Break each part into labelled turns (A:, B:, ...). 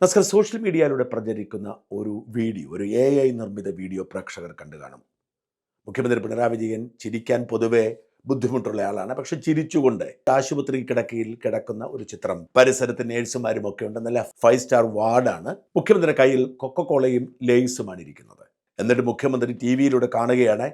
A: നമസ്കാരം. സോഷ്യൽ മീഡിയയിലൂടെ പ്രചരിക്കുന്ന ഒരു വീഡിയോ ഒരു എ ഐ നിർമ്മിത വീഡിയോ പ്രേക്ഷകർ കണ്ടു കാണും. മുഖ്യമന്ത്രി പിണറായി വിജയൻ ചിരിക്കാൻ പൊതുവെ ബുദ്ധിമുട്ടുള്ള ആളാണ്. പക്ഷെ ചിരിച്ചുകൊണ്ട് ആശുപത്രി കിടക്കയിൽ കിടക്കുന്ന ഒരു ചിത്രം പരിസരത്ത് നേഴ്സുമാരും ഒക്കെ ഉണ്ട്. നല്ല ഫൈവ് സ്റ്റാർ വാർഡാണ് മുഖ്യമന്ത്രി കയ്യിൽ കൊക്കക്കോളയും ലേസുമാണ് ഇരിക്കുന്നത്. എന്നിട്ട് മുഖ്യമന്ത്രി ടി വിയിലൂടെ കാണുകയാണ്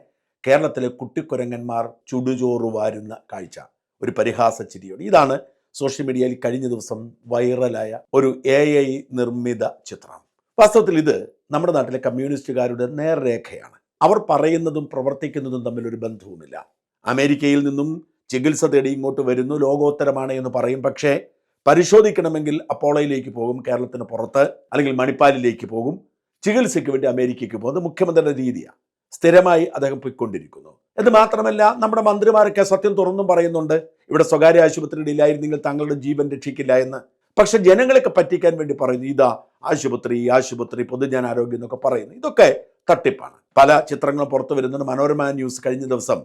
A: കേരളത്തിലെ കുട്ടിക്കുരങ്ങന്മാർ ചുടുചോറ് വാരുന്ന കാഴ്ച. ഒരു പരിഹാസ ചിരിയോട്. ഇതാണ് സോഷ്യൽ മീഡിയയിൽ കഴിഞ്ഞ ദിവസം വൈറലായ ഒരു എ ഐ നിർമ്മിത ചിത്രം. വാസ്തവത്തിൽ ഇത് നമ്മുടെ നാട്ടിലെ കമ്മ്യൂണിസ്റ്റുകാരുടെ നേർരേഖയാണ്. അവർ പറയുന്നതും പ്രവർത്തിക്കുന്നതും തമ്മിൽ ഒരു ബന്ധവുമില്ല. അമേരിക്കയിൽ നിന്നും ചികിത്സ തേടി ഇങ്ങോട്ട് വരുന്നു ലോകോത്തരമാണ് എന്ന് പറയും. പക്ഷേ പരിശോധിക്കണമെങ്കിൽ അപ്പോളയിലേക്ക് പോകും കേരളത്തിന് പുറത്ത് അല്ലെങ്കിൽ മണിപ്പാലിലേക്ക് പോകും. ചികിത്സയ്ക്ക് വേണ്ടി അമേരിക്കയ്ക്ക് പോകുന്നത് മുഖ്യമന്ത്രിയുടെ രീതിയാണ് സ്ഥിരമായി അദ്ദേഹം പോയിക്കൊണ്ടിരിക്കുന്നു. എന്ന് മാത്രമല്ല നമ്മുടെ മന്ത്രിമാരൊക്കെ സത്യം തുറന്നും പറയുന്നുണ്ട്. ഇവിടെ സ്വകാര്യ ആശുപത്രിയുടെ ഇല്ലായിരുന്നെങ്കിൽ തങ്ങളുടെ ജീവൻ രക്ഷിക്കില്ല എന്ന്. പക്ഷെ ജനങ്ങളെയൊക്കെ പറ്റിക്കാൻ വേണ്ടി പറയുന്നു ഇതാ ആശുപത്രി ആശുപത്രി പൊതുജനാരോഗ്യം എന്നൊക്കെ പറയുന്നു. ഇതൊക്കെ തട്ടിപ്പാണ്. പല ചിത്രങ്ങളും പുറത്തു വരുന്നുണ്ട്. മനോരമ ന്യൂസ് കഴിഞ്ഞ ദിവസം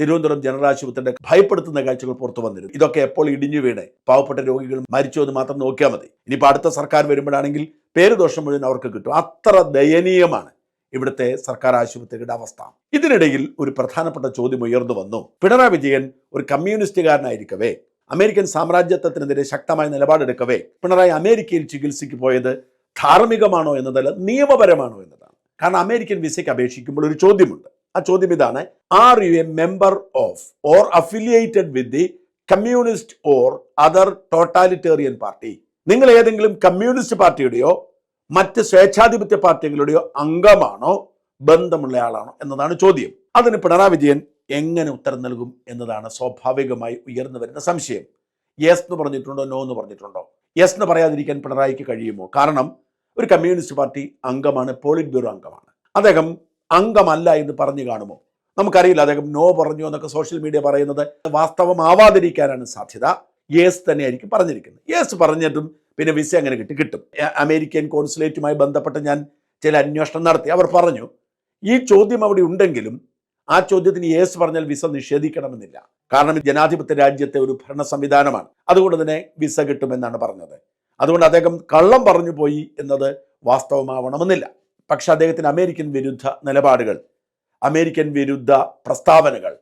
A: തിരുവനന്തപുരം ജനറൽ ആശുപത്രിയുടെ ഭയപ്പെടുത്തുന്ന കാഴ്ചകൾ പുറത്തു വന്നിരുന്നു. ഇതൊക്കെ എപ്പോൾ ഇടിഞ്ഞു വീണ് പാവപ്പെട്ട രോഗികൾ മരിച്ചു എന്ന് മാത്രം നോക്കിയാൽ മതി. ഇനിയിപ്പോൾ അടുത്ത സർക്കാർ വരുമ്പോഴാണെങ്കിൽ പേരുദോഷം മുഴുവൻ അവർക്ക് കിട്ടും. അത്ര ദയനീയമാണ്. ഇവിടുത്തെ സർക്കാർ ആശുപത്രിയുടെ അവസ്ഥ. ഇതിനിടയിൽ ഒരു പ്രധാനപ്പെട്ട ചോദ്യം ഉയർന്നു വന്നു. പിണറായി വിജയൻ ഒരു കമ്മ്യൂണിസ്റ്റുകാരനായിരിക്കവേ? അമേരിക്കൻ സാമ്രാജ്യത്വത്തിനെതിരെ ശക്തമായ നിലപാടെടുക്കവേ? പിണറായി അമേരിക്കയിൽ ചികിത്സയ്ക്ക് പോയത് ധാർമ്മികമാണോ എന്നതല്ല നിയമപരമാണോ എന്നതാണ്. കാരണം അമേരിക്കൻ വിസയ്ക്ക് അപേക്ഷിക്കുമ്പോൾ ഒരു ചോദ്യമുണ്ട്. ആ ചോദ്യം ഇതാണ്. Are you a member of or affiliated with the communist or other totalitarian party നിങ്ങൾ ഏതെങ്കിലും കമ്മ്യൂണിസ്റ്റ് പാർട്ടിയുടെയോ മറ്റ് സ്വേച്ഛാധിപത്യ പാർട്ടികളുടെയോ അംഗമാണോ ബന്ധമുള്ള ആളാണോ എന്നതാണ് ചോദ്യം. അതിന് പിണറായി വിജയൻ എങ്ങനെ ഉത്തരം നൽകും എന്നതാണ് സ്വാഭാവികമായി ഉയർന്നു വരുന്ന സംശയം. യെസ് എന്ന് പറഞ്ഞിട്ടുണ്ടോ? നോ എന്ന് പറഞ്ഞിട്ടുണ്ടോ? യെസ് എന്ന് പറയാതിരിക്കാൻ പിണറായിക്ക് കഴിയുമോ? കാരണം ഒരു കമ്മ്യൂണിസ്റ്റ് പാർട്ടി അംഗമാണ് പോളിറ്റ് ബ്യൂറോ അംഗമാണ്. അദ്ദേഹം അംഗമല്ല എന്ന് പറഞ്ഞു കാണുമോ? നമുക്കറിയില്ല അദ്ദേഹം നോ പറഞ്ഞു എന്നൊക്കെ സോഷ്യൽ മീഡിയ പറയുന്നത് വാസ്തവമാവാതിരിക്കാനാണ് സാധ്യത. യേസ് തന്നെയായിരിക്കും പറഞ്ഞിരിക്കുന്നത്. യേസ് പറഞ്ഞിട്ടും പിന്നെ വിസ അങ്ങനെ കിട്ടി? കിട്ടും. അമേരിക്കൻ കോൺസുലേറ്റുമായി ബന്ധപ്പെട്ട് ഞാൻ ചില അന്വേഷണം നടത്തി. അവർ പറഞ്ഞു ഈ ചോദ്യം അവിടെ ഉണ്ടെങ്കിലും ആ ചോദ്യത്തിന് യേസ് പറഞ്ഞാൽ വിസ നിഷേധിക്കണമെന്നില്ല. കാരണം ജനാധിപത്യ രാജ്യത്തെ ഒരു ഭരണ സംവിധാനമാണ്. അതുകൊണ്ട് തന്നെ വിസ കിട്ടുമെന്നാണ് പറഞ്ഞത്. അതുകൊണ്ട് അദ്ദേഹം കള്ളം പറഞ്ഞു പോയി എന്നത് വാസ്തവമാവണമെന്നില്ല. പക്ഷെ അദ്ദേഹത്തിന് അമേരിക്കൻ വിരുദ്ധ നിലപാടുകൾ അമേരിക്കൻ വിരുദ്ധ പ്രസ്താവനകൾ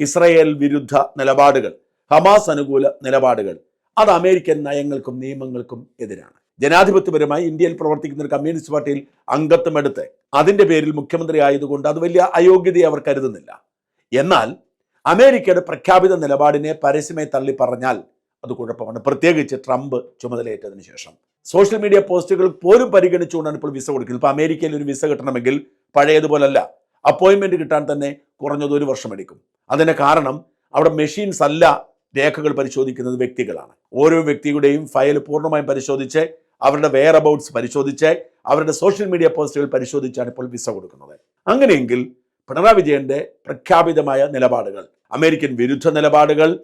A: ഇസ്രയേൽ വിരുദ്ധ നിലപാടുകൾ ഹമാസ് അനുകൂല നിലപാടുകൾ അത് അമേരിക്കൻ നയങ്ങൾക്കും നിയമങ്ങൾക്കും എതിരാണ്. ജനാധിപത്യപരമായി ഇന്ത്യയിൽ പ്രവർത്തിക്കുന്ന ഒരു കമ്മ്യൂണിസ്റ്റ് പാർട്ടിയിൽ അംഗത്വം എടുത്ത് അതിന്റെ പേരിൽ മുഖ്യമന്ത്രി ആയതുകൊണ്ട് അത് വലിയ അയോഗ്യതയെ അവർ കരുതുന്നില്ല. എന്നാൽ അമേരിക്കയുടെ പ്രഖ്യാപിത നിലപാടിനെ പരസ്യമായി തള്ളി പറഞ്ഞാൽ അത് കുഴപ്പമാണ്. പ്രത്യേകിച്ച് ട്രംപ് ചുമതലയേറ്റതിന് ശേഷം. സോഷ്യൽ മീഡിയ പോസ്റ്റുകൾ പോലും പരിഗണിച്ചുകൊണ്ടാണ് ഇപ്പോൾ വിസ കൊടുക്കുന്നത്. ഇപ്പോൾ അമേരിക്കയിൽ ഒരു വിസ കിട്ടണമെങ്കിൽ പഴയതുപോലല്ല. അപ്പോയിൻമെന്റ് കിട്ടാൻ തന്നെ കുറഞ്ഞത് ഒരു വർഷം എടുക്കും. അതിന് കാരണം അവിടെ മെഷീൻസ് അല്ല രേഖകൾ പരിശോധിക്കുന്നത് വ്യക്തികളാണ്. ഓരോ വ്യക്തിയുടെയും ഫയൽ പൂർണമായും പരിശോധിച്ച് അവരുടെ വെയർ അബൌട്ട്സ് പരിശോധിച്ച് അവരുടെ സോഷ്യൽ മീഡിയ പോസ്റ്റുകൾ പരിശോധിച്ചാണ് ഇപ്പോൾ വിസ കൊടുക്കുന്നത്. അങ്ങനെയെങ്കിൽ പിണറായി വിജയന്റെ പ്രഖ്യാപിതമായ നിലപാടുകൾ അമേരിക്കൻ വിരുദ്ധ നിലപാടുകൾ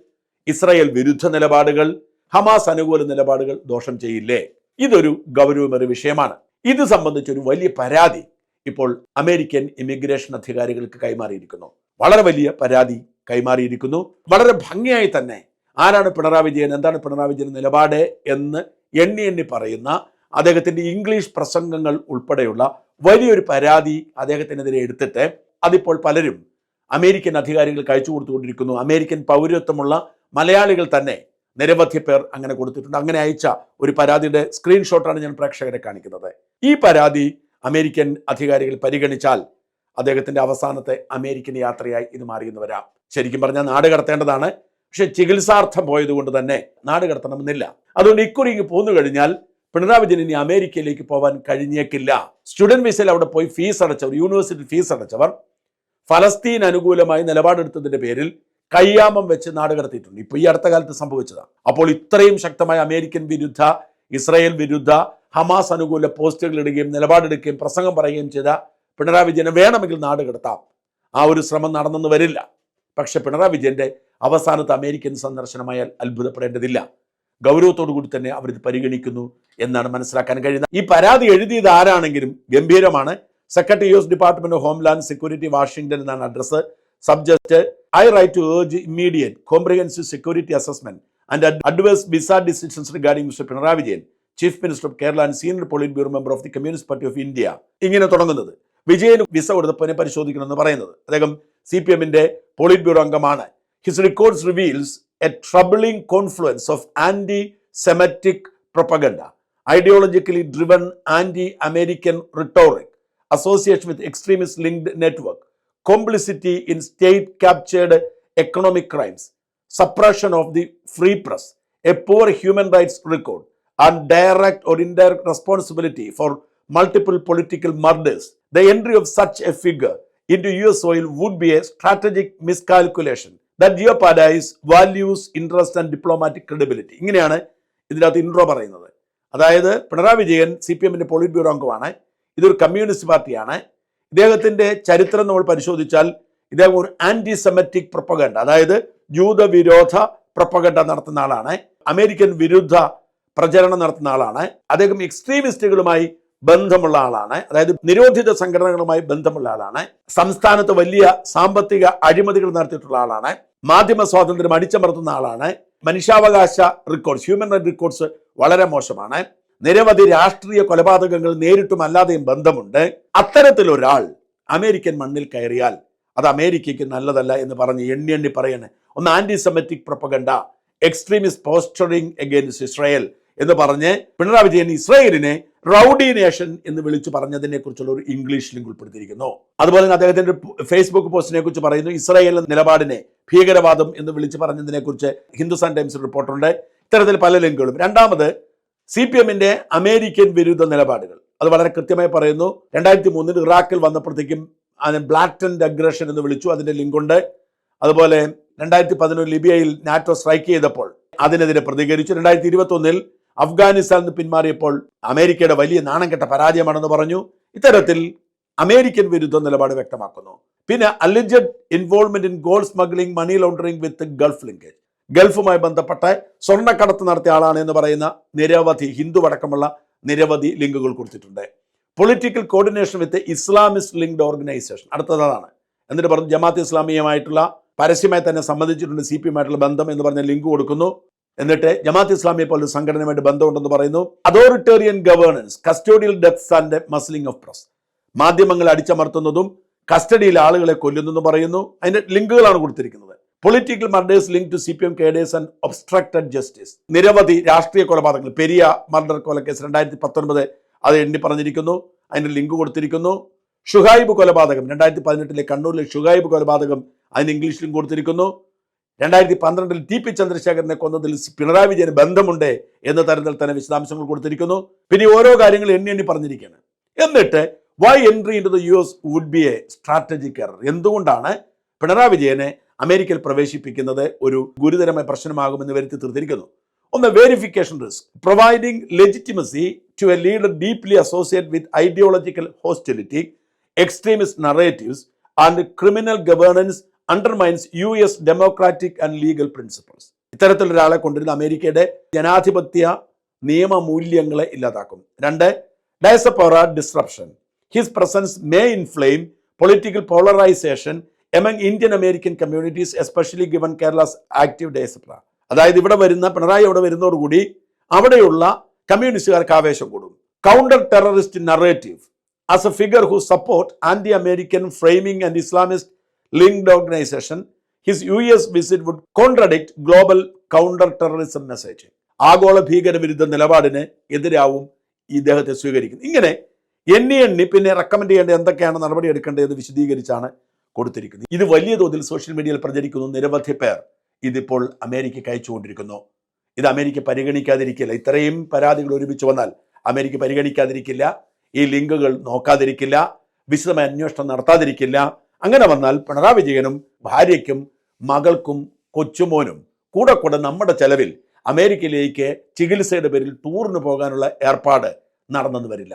A: ഇസ്രായേൽ വിരുദ്ധ നിലപാടുകൾ ഹമാസ് അനുകൂല നിലപാടുകൾ ദോഷം ചെയ്യില്ലേ? ഇതൊരു ഗൗരവമേറിയ വിഷയമാണ്. ഇത് സംബന്ധിച്ചൊരു വലിയ പരാതി ഇപ്പോൾ അമേരിക്കൻ ഇമിഗ്രേഷൻ അധികാരികൾക്ക് കൈമാറിയിരിക്കുന്നു. വളരെ വലിയ പരാതി കൈമാറിയിരിക്കുന്നു. വളരെ ഭംഗിയായി തന്നെ ആരാണ് പിണറായി വിജയൻ എന്താണ് പിണറായി വിജയൻ നിലപാട് എന്ന് എണ്ണി എണ്ണി പറയുന്ന അദ്ദേഹത്തിന്റെ ഇംഗ്ലീഷ് പ്രസംഗങ്ങൾ ഉൾപ്പെടെയുള്ള വലിയൊരു പരാതി അദ്ദേഹത്തിനെതിരെ എടുത്തിട്ട് അതിപ്പോൾ പലരും അമേരിക്കൻ അധികാരികൾ കഴിച്ചു കൊടുത്തുകൊണ്ടിരിക്കുന്നു. അമേരിക്കൻ പൗരത്വമുള്ള മലയാളികൾ തന്നെ നിരവധി പേർ അങ്ങനെ കൊടുത്തിട്ടുണ്ട്. അങ്ങനെ അയച്ച ഒരു പരാതിയുടെ സ്ക്രീൻഷോട്ടാണ് ഞാൻ പ്രേക്ഷകരെ കാണിക്കുന്നത്. ഈ പരാതി അമേരിക്കൻ അധികാരികൾ പരിഗണിച്ചാൽ അദ്ദേഹത്തിന്റെ അവസാനത്തെ അമേരിക്കൻ യാത്രയായി ഇത് മാറിയെന്ന് വരാം. ശരിക്കും പറഞ്ഞാൽ നാട് കടത്തേണ്ടതാണ്. പക്ഷെ ചികിത്സാർത്ഥം പോയതുകൊണ്ട് തന്നെ നാട് കടത്തണമെന്നില്ല. അതുകൊണ്ട് ഇക്കുറി ഇങ്ങ് പോന്നു കഴിഞ്ഞാൽ പിണറായി വിജയൻ ഇനി അമേരിക്കയിലേക്ക് പോകാൻ കഴിഞ്ഞേക്കില്ല. സ്റ്റുഡന്റ് വിസയിൽ അവിടെ പോയി ഫീസ് അടച്ചവർ യൂണിവേഴ്സിറ്റി ഫീസ് അടച്ചവർ ഫലസ്തീൻ അനുകൂലമായി നിലപാടെടുത്തതിന്റെ പേരിൽ കയ്യാമം വെച്ച് നാട് കടത്തിയിട്ടുണ്ട്. ഇപ്പോൾ ഈ അടുത്ത കാലത്ത് സംഭവിച്ചതാണ്. അപ്പോൾ ഇത്രയും ശക്തമായ അമേരിക്കൻ വിരുദ്ധ ഇസ്രായേൽ വിരുദ്ധ ഹമാസ് അനുകൂല പോസ്റ്റുകൾ ഇടുകയും നിലപാടെടുക്കുകയും പ്രസംഗം പറയുകയും ചെയ്ത പിണറായി വിജയനെ വേണമെങ്കിൽ നാട് കിടത്താം. ആ ഒരു ശ്രമം നടന്നെന്ന് വരില്ല. പക്ഷെ പിണറായി വിജയന്റെ അവസാനത്തെ അമേരിക്കൻ സന്ദർശനമായാൽ അത്ഭുതപ്പെടേണ്ടതില്ല. ഗൗരവത്തോടു കൂടി തന്നെ അവരിത് പരിഗണിക്കുന്നു എന്നാണ് മനസ്സിലാക്കാൻ കഴിയുന്നത്. ഈ പരാതി എഴുതിയത് ആരാണെങ്കിലും ഗംഭീരമാണ്. Secretary U S department of homeland security Washington എന്നാണ് address subject I write to urge immediate comprehensive security assessment and adverse visa decisions regarding mister Pinarayi Vijayan chief minister of Kerala and senior politburo member of the communist party of India. ഇങ്ങനെ തുടങ്ങുന്നത്. വിജയന് visa കൊടുത്തപ്പോൾ പരിശോധിക്കണമെന്ന് പറയുന്നത് അദ്ദേഹം C P എമ്മിന്റെ polit bureau അംഗമാണ് his records reveals a troubling confluence of anti semitic propaganda ideologically driven anti American rhetoric association with extremist linked network complicity in state captured economic crimes suppression of the free press a poor human rights record and direct or indirect responsibility for multiple political murders. The entry of such a figure into US soil would be a strategic miscalculation. That jeopardize values, interest and diplomatic credibility. ഇങ്ങനെയാണ് ഇതിനകത്ത് intro പറയുന്നത്. അതായത് Pinarayi Vijayan C P എമ്മിന്റെ polit bureau അംഗമാണ്. ഇതൊരു communist പാർട്ടിയാണ്. ഇദ്ദേഹത്തിന്റെ ചരിത്രം നമ്മൾ പരിശോധിച്ചാൽ ഇദ്ദേഹം ഒരു ആന്റി സെമറ്റിക് പ്രൊപ്പഗണ്ട അതായത് ജൂതവിരോധ പ്രൊപ്പഗണ്ട നടത്തുന്ന ആളാണ്. അമേരിക്കൻ വിരുദ്ധ പ്രചരണം നടത്തുന്ന ആളാണ്. അദ്ദേഹം എക്സ്ട്രീമിസ്റ്റുകളുമായി ബന്ധമുള്ള ആളാണ്. അതായത് നിരോധിത സംഘടനകളുമായി ബന്ധമുള്ള ആളാണ്. സംസ്ഥാനത്ത് വലിയ സാമ്പത്തിക അഴിമതികൾ നടത്തിയിട്ടുള്ള ആളാണ്. മാധ്യമ സ്വാതന്ത്ര്യം അടിച്ചമർത്തുന്ന ആളാണ്. മനുഷ്യാവകാശ റെക്കോർഡ്സ് ഹ്യൂമൻ റൈറ്റ് റെക്കോർഡ്സ് വളരെ മോശമാണ്. നിരവധി രാഷ്ട്രീയ കൊലപാതകങ്ങൾ നേരിട്ടും അല്ലാതെയും ബന്ധമുണ്ട്. അത്തരത്തിലൊരാൾ അമേരിക്കൻ മണ്ണിൽ കയറിയാൽ അത് അമേരിക്കയ്ക്ക് നല്ലതല്ല എന്ന് പറഞ്ഞ് എണ്ണി എണ്ണി പറയണേ. ഒന്ന് anti semitic propaganda extremist postering against Israel എന്ന് പറഞ്ഞ് പിണറായി വിജയൻ ഇസ്രായേലിനെ റൗഡി നേഷൻ എന്ന് വിളിച്ചു പറഞ്ഞതിനെ കുറിച്ചുള്ള ഒരു ഇംഗ്ലീഷ് ലിങ്ക് ഉൾപ്പെടുത്തിയിരിക്കുന്നു. അതുപോലെ തന്നെ അദ്ദേഹത്തിന്റെ ഫേസ്ബുക്ക് പോസ്റ്റിനെ കുറിച്ച് പറയുന്നു ഇസ്രായേൽ നിലപാടിനെ ഭീകരവാദം എന്ന് വിളിച്ചു പറഞ്ഞതിനെ കുറിച്ച് ഹിന്ദുസ്ഥാൻ ടൈംസ് റിപ്പോർട്ടുണ്ട്. ഇത്തരത്തിൽ പല ലിങ്കുകളും. രണ്ടാമത് സി പി എമ്മിന്റെ അമേരിക്കൻ വിരുദ്ധ നിലപാടുകൾ. അത് വളരെ കൃത്യമായി പറയുന്നു രണ്ടായിരത്തി മൂന്നിൽ ഇറാഖിൽ വന്നപ്പോഴത്തേക്കും അതിന് ബ്ലാറ്റൻഡ് അഗ്രഷൻ എന്ന് വിളിച്ചു അതിന്റെ ലിങ്കുണ്ട്. അതുപോലെ രണ്ടായിരത്തി പതിനൊന്ന് ലിബിയയിൽ നാറ്റോ സ്ട്രൈക്ക് ചെയ്തപ്പോൾ അതിനെതിരെ പ്രതികരിച്ചു. രണ്ടായിരത്തി ഇരുപത്തി അഫ്ഗാനിസ്ഥാനിൽ നിന്ന് പിന്മാറിയപ്പോൾ അമേരിക്കയുടെ വലിയ നാണം കെട്ട പരാജയമാണെന്ന് പറഞ്ഞു. ഇത്തരത്തിൽ അമേരിക്കൻ വിരുദ്ധ നിലപാട് വ്യക്തമാക്കുന്നു. പിന്നെ alleged involvement in gold smuggling money laundering with gulf linkage ഗൾഫുമായി ബന്ധപ്പെട്ട സ്വർണക്കടത്ത് നടത്തിയ ആളാണ് എന്ന് പറയുന്ന നിരവധി ഹിന്ദു അടക്കമുള്ള നിരവധി ലിങ്കുകൾ കൊടുത്തിട്ടുണ്ട്. Political coordination with Islamist linked organisation അടുത്തതാണ്. എന്നിട്ട് പറഞ്ഞു ജമാഅത്ത് ഇസ്ലാമിയുമായിട്ടുള്ള പരസ്യമായി തന്നെ സംബന്ധിച്ചിട്ടുണ്ട് സി പി എമ്മായിട്ടുള്ള ബന്ധം എന്ന് പറഞ്ഞ ലിങ്ക് കൊടുക്കുന്നു. എന്നിട്ട് ജമാഅത്ത് ഇസ്ലാമിയെ പോലൊരു സംഘടനയുമായിട്ട് ബന്ധമുണ്ടെന്ന് പറയുന്നു. Authoritarian governance custodial deaths and muzzling of press മാധ്യമങ്ങളെ അടിച്ചമർത്തുന്നതും കസ്റ്റഡിയിൽ ആളുകളെ കൊല്ലുന്നെന്ന് പറയുന്നു. അതിന്റെ ലിങ്കുകളാണ് കൊടുത്തിരിക്കുന്നത്. Political murders link to C P M cadres and obstructed justice നിരവധി രാഷ്ട്രീയ കൊലപാതകങ്ങൾ. പെരിയ മർഡർ കൊലക്കേസ് രണ്ടായിരത്തി പത്തൊൻപത് അത് എണ്ണി പറഞ്ഞിരിക്കുന്നു. അതിന്റെ ലിങ്ക് കൊടുത്തിരിക്കുന്നു. ഷുഹൈബ് കൊലപാതകം രണ്ടായിരത്തി പതിനെട്ടിലെ കണ്ണൂരിലെ ഷുഹൈബ് കൊലപാതകം അതിന് ഇംഗ്ലീഷിലും കൊടുത്തിരിക്കുന്നു. രണ്ടായിരത്തി പന്ത്രണ്ടിൽ ടി പി ചന്ദ്രശേഖരനെ കൊന്നതിൽ പിണറായി വിജയന് ബന്ധമുണ്ട് എന്ന തരത്തിൽ തന്നെ വിശദാംശങ്ങൾ കൊടുത്തിരിക്കുന്നു. പിന്നെ ഓരോ കാര്യങ്ങൾ എണ്ണി എണ്ണി പറഞ്ഞിരിക്കുകയാണ്. എന്നിട്ട് why entry into the U S would be a strategic error എന്തുകൊണ്ടാണ് പിണറായി വിജയനെ അമേരിക്കയിൽ പ്രവേശിപ്പിക്കുന്നത് ഒരു ഗുരുതരമായ പ്രശ്നമാകുമെന്ന് വരുത്തി തീർത്തിരിക്കുന്നു. ഒന്ന് verification risk providing legitimacy to a leader deeply associate with ideological hostility extremist narratives and criminal governance undermines U S democratic and legal principles ഇത്തരത്തിലൊരാളെ കൊണ്ടുവരുന്ന അമേരിക്കയുടെ ജനാധിപത്യ നിയമമൂല്യങ്ങളെ ഇല്ലാതാക്കും രണ്ട് diaspora disruption his presence may inflame political polarisation among Indian American communities especially given Kerala's active diaspora അതായത് ഇവിടെ വരുന്ന പിണറായി ഇവിടെ വരുന്നതോടുകൂടി അവിടെയുള്ള കമ്മ്യൂണിസ്റ്റുകാർക്ക് ആവേശം കൂടും. Counter terrorist narrative as a figure who support anti American framing and Islamist organisation his U S visit would contradict global counter terrorism message ആഗോള ഭീകരവിരുദ്ധ നിലപാടിന് എതിരാവും ഇദ്ദേഹത്തെ സ്വീകരിക്കുന്നത്. ഇങ്ങനെ എണ്ണി എണ്ണി പിന്നെ റെക്കമെൻഡ് ചെയ്യേണ്ട എന്തൊക്കെയാണ് നടപടി എടുക്കേണ്ടത് വിശദീകരിച്ചാണ് കൊടുത്തിരിക്കുന്നത്. ഇത് വലിയ തോതിൽ സോഷ്യൽ മീഡിയയിൽ പ്രചരിക്കുന്നു. നിരവധി പേർ ഇതിപ്പോൾ അമേരിക്കയ്ക്ക് അയച്ചുകൊണ്ടിരിക്കുന്നു ഇത് അമേരിക്ക പരിഗണിക്കാതിരിക്കില്ല. ഇത്രയും പരാതികൾ ഒരുമിച്ച് വന്നാൽ അമേരിക്ക പരിഗണിക്കാതിരിക്കില്ല. ഈ ലിങ്കുകൾ നോക്കാതിരിക്കില്ല. വിശദമായ അന്വേഷണം നടത്താതിരിക്കില്ല. അങ്ങനെ വന്നാൽ പിണറായി വിജയനും ഭാര്യയ്ക്കും മകൾക്കും കൊച്ചുമോനും കൂടെ കൂടെ നമ്മുടെ ചെലവിൽ അമേരിക്കയിലേക്ക് ചികിത്സയുടെ പേരിൽ ടൂറിന് പോകാനുള്ള ഏർപ്പാട് നടന്നെന്ന് വരില്ല.